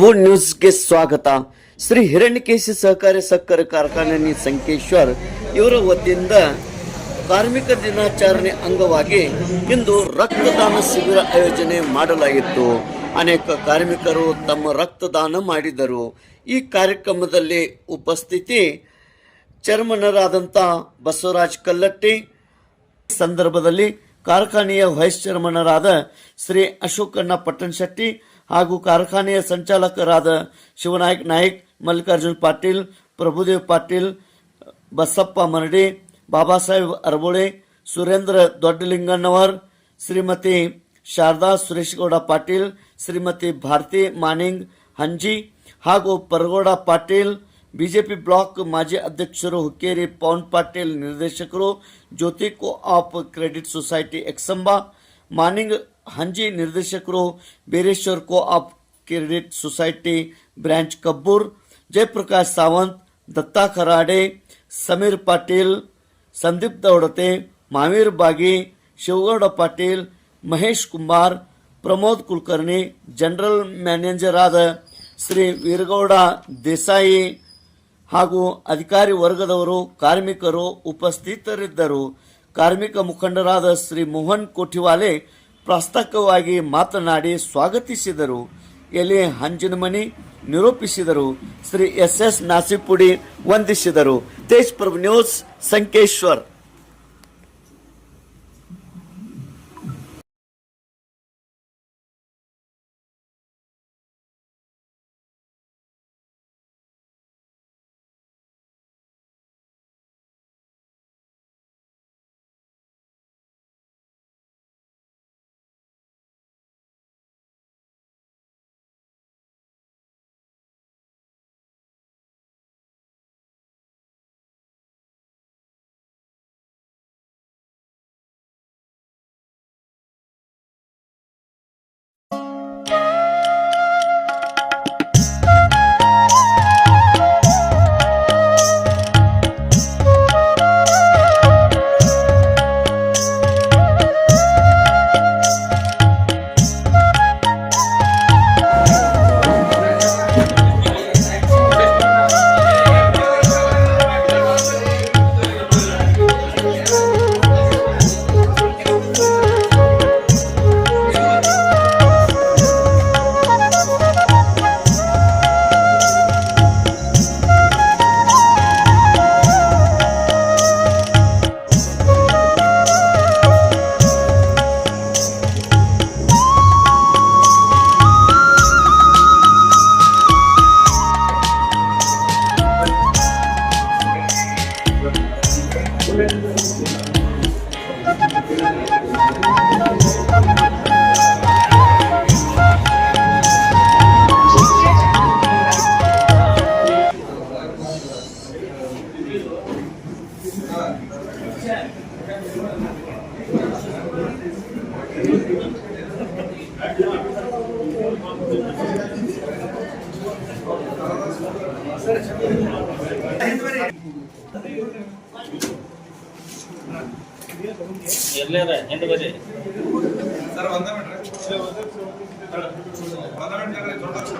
Wood ನ್ಯೂಸ್ಗೆ ಸ್ವಾಗತ. ಶ್ರೀ ಹಿರಣ್ಯಕೇಶಿ ಸಹಕಾರಿ ಸಕ್ಕರೆ ಕಾರ್ಖಾನೆ ಸಂಕೇಶ್ವರ್ ಇವರ ವತಿಯಿಂದ ಕಾರ್ಮಿಕ ದಿನಾಚರಣೆ ಅಂಗವಾಗಿ ಇಂದು ರಕ್ತದಾನ ಶಿಬಿರ ಆಯೋಜನೆ ಮಾಡಲಾಗಿತ್ತು. ಅನೇಕ ಕಾರ್ಮಿಕರು ತಮ್ಮ ರಕ್ತದಾನ ಮಾಡಿದರು. ಈ ಕಾರ್ಯಕ್ರಮದಲ್ಲಿ ಉಪಸ್ಥಿತಿ ಚೇರ್ಮನರಾದಂಥ ಬಸವರಾಜ್ ಕಲ್ಲಟ್ಟಿ ಸಂದರ್ಭದಲ್ಲಿ ಕಾರ್ಖಾನೆಯ ವೈಸ್ ಚೇರ್ಮನರಾದ ಶ್ರೀ ಅಶೋಕಣ್ಣ ಪಟ್ಟಣಶೆಟ್ಟಿ ಹಾಗೂ ಕಾರ್ಖಾನೆಯ ಸಂಚಾಲಕರಾದ ಶಿವನಾಯಕ್ ನಾಯ್ಕ್ ಮಲ್ಲಿಕಾರ್ಜುನ್ ಪಾಟೀಲ್ ಪ್ರಭುದೇವ್ ಪಾಟೀಲ್ ಬಸಪ್ಪ ಮರಡಿ ಬಾಬಾ ಸಾಹೇಬ್ ಅರಬೋಳೆ ಸುರೇಂದ್ರ ದೊಡ್ಡಲಿಂಗಣ್ಣವರ್ ಶ್ರೀಮತಿ ಶಾರದಾ ಸುರೇಶ್ಗೌಡ ಪಾಟೀಲ್ ಶ್ರೀಮತಿ ಭಾರತಿ ಮಾನಿಂಗ್ ಹಂಜಿ ಹಾಗೂ ಪರಗೌಡ ಪಾಟೀಲ್ ಬಿಜೆಪಿ ಬ್ಲಾಕ್ ಮಾಜಿ ಅಧ್ಯಕ್ಷರು ಹುಕ್ಕೇರಿ ಪವನ್ ಪಾಟೀಲ್ ನಿರ್ದೇಶಕರು Jyoti co op credit society Eksamba Maning Hanji ನಿರ್ದೇಶಕರು Beereshwar co op credit society branch Kabbur, Jayaprakash Sawant, Datta Kharade Sameer Patil, Sandeep Daudate, Maveer Bagi, Shivagouda Patil, Mahesh Kumar, Pramod Kulkarni, general manager ಆದ ಶ್ರೀ ವೀರಗೌಡ ದೇಸಾಯಿ ಹಾಗೂ ಅಧಿಕಾರಿ ವರ್ಗದವರು, ಕಾರ್ಮಿಕರು ಉಪಸ್ಥಿತರಿದ್ದರು. ಕಾರ್ಮಿಕ ಮುಖಂಡರಾದ ಶ್ರೀ ಮೋಹನ್ ಕೋಠಿವಾಲೆ ಪ್ರಾಸ್ತಾವಿಕವಾಗಿ ಮಾತನಾಡಿ ಸ್ವಾಗತಿಸಿದರು. ಎಲೆ ಹಂಜಿನಮಣಿ ನಿರೂಪಿಸಿದರು. ಶ್ರೀ ಎಸ್ ಎಸ್ ನಾಸಿಪುಡಿ ವಂದಿಸಿದರು. ತೇಜ್ ಪ್ರಭು ನ್ಯೂಸ್ ಸಂಕೇಶ್ವರ್. ఎర్లేరా? ఎంత బరి సార్ వంద మీటర్. వంద మీటర్ చూడాలి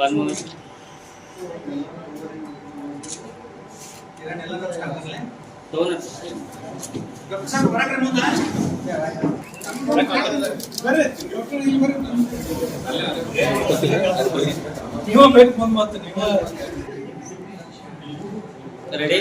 ಒನ್ ನೀವು ಬೇಕು ಬಂದ್ ಮತ್ತೆ ನೀವು ರೆಡಿ